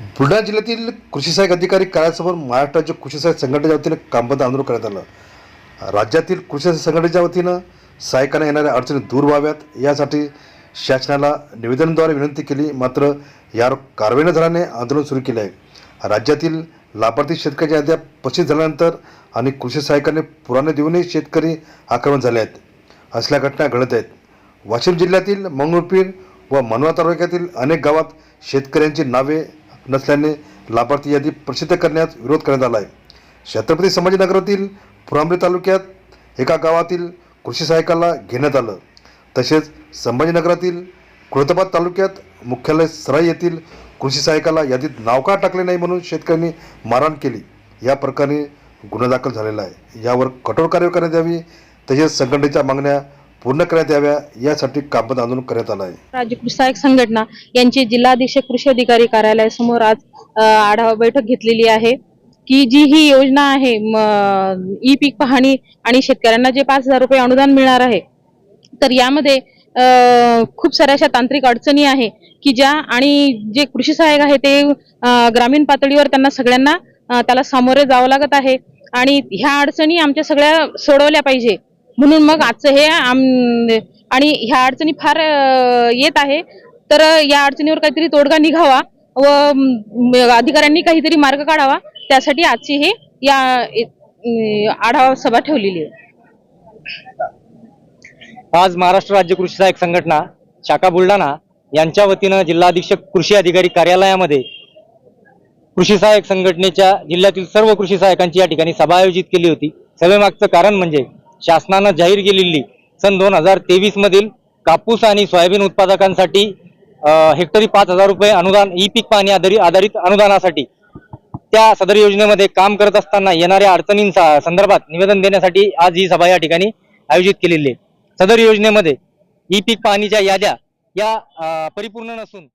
बुलढाणा जिल्ह्यातील कृषी सहाय्यक अधिकारी कार्यासमोर महाराष्ट्र राज्य कृषी सहाय्यक संघटनेच्या वतीनं कामबंद आंदोलन करण्यात आलं. राज्यातील कृषी सहाय्यक संघटनेच्या वतीनं सहायकांना येणाऱ्या अडचणी दूर व्हाव्यात यासाठी शासनाला निवेदनाद्वारे विनंती केली. मात्र यावर कारवाई न झाल्याने आंदोलन सुरू केले आहे. राज्यातील लाभार्थी शेतकऱ्याच्या याद्या प्रसिद्ध झाल्यानंतर आणि कृषी सहायकाने पुराणे देऊनही शेतकरी आक्रमण झाले आहेत. असल्या घटना घडत आहेत. वाशिम जिल्ह्यातील मंगळपीर व मनवा तालुक्यातील अनेक गावात शेतकऱ्यांची नावे नसल्याने लाभार्थी यादी प्रसिद्ध करण्यास विरोध करण्यात आला आहे छत्रपती संभाजीनगरातील फुरांबरी तालुक्यात एका गावातील कृषी सहायकाला घेण्यात आलं. तसेच संभाजीनगरातील खुलताबाद तालुक्यात मुख्यालय सराई येथील कृषी सहायकाला यादीत नाव का टाकले नाही म्हणून शेतकऱ्यांनी मारहाण केली. या प्रकरणी गुन्हा दाखल झालेला आहे. यावर कठोर कारवाई करण्यात यावी तसेच संघटनेच्या मागण्या पूर्ण करण्यात याव्या यासाठी कामबंद आंदोलन करण्यात आलं आहे. राज्य कृषी सहाय्यक संघटना यांची जिल्हाधीक्षक कृषी अधिकारी कार्यालयासमोर आज अ, आढावा बैठक घेतलेली आहे की जी ही योजना आहे ई पीक पाहणी आणि शेतकऱ्यांना जे पाच हजार रुपये अनुदान मिळणार आहे तर यामध्ये अ, खूप साऱ्या अशा तांत्रिक अडचणी आहे की ज्या आणि जे कृषी सहाय्यक आहे ते अ, ग्रामीण पातळीवर त्यांना सगळ्यांना अ, त्याला सामोरे जावं लागत आहे आणि ह्या अडचणी आमच्या सगळ्या सोडवल्या पाहिजे. म्हणून मग आजचं हे आम आणि ह्या अडचणी फार येत आहे. तर या अडचणीवर काहीतरी तोडगा निघावा व अधिकाऱ्यांनी काहीतरी मार्ग काढावा. त्यासाठी आजची हे या आढावा सभा ठेवलेली आहे. आज महाराष्ट्र राज्य कृषी सहाय्यक संघटना शाखा बुलढाणा यांच्या वतीनं जिल्हाधीक्षक कृषी अधिकारी कार्यालयामध्ये कृषी सहाय्यक संघटनेच्या जिल्ह्यातील सर्व कृषी सहाय्यकांची या ठिकाणी सभा आयोजित केली होती. सभेमागचं कारण म्हणजे शासनानं जाहीर केलेली सन दोन हजार तेवीस मधील कापूस आणि सोयाबीन उत्पादकांसाठी हेक्टरी पाच हजार रुपये अनुदान ई पीक पाहणी आधारित आधारित अनुदानासाठी त्या सदर योजनेमध्ये काम करत असताना येणाऱ्या अडचणींचा संदर्भात निवेदन देण्यासाठी आज ही सभा या ठिकाणी आयोजित केलेली आहे. सदर योजनेमध्ये ई पीक पाणीच्या याद्या या परिपूर्ण नसून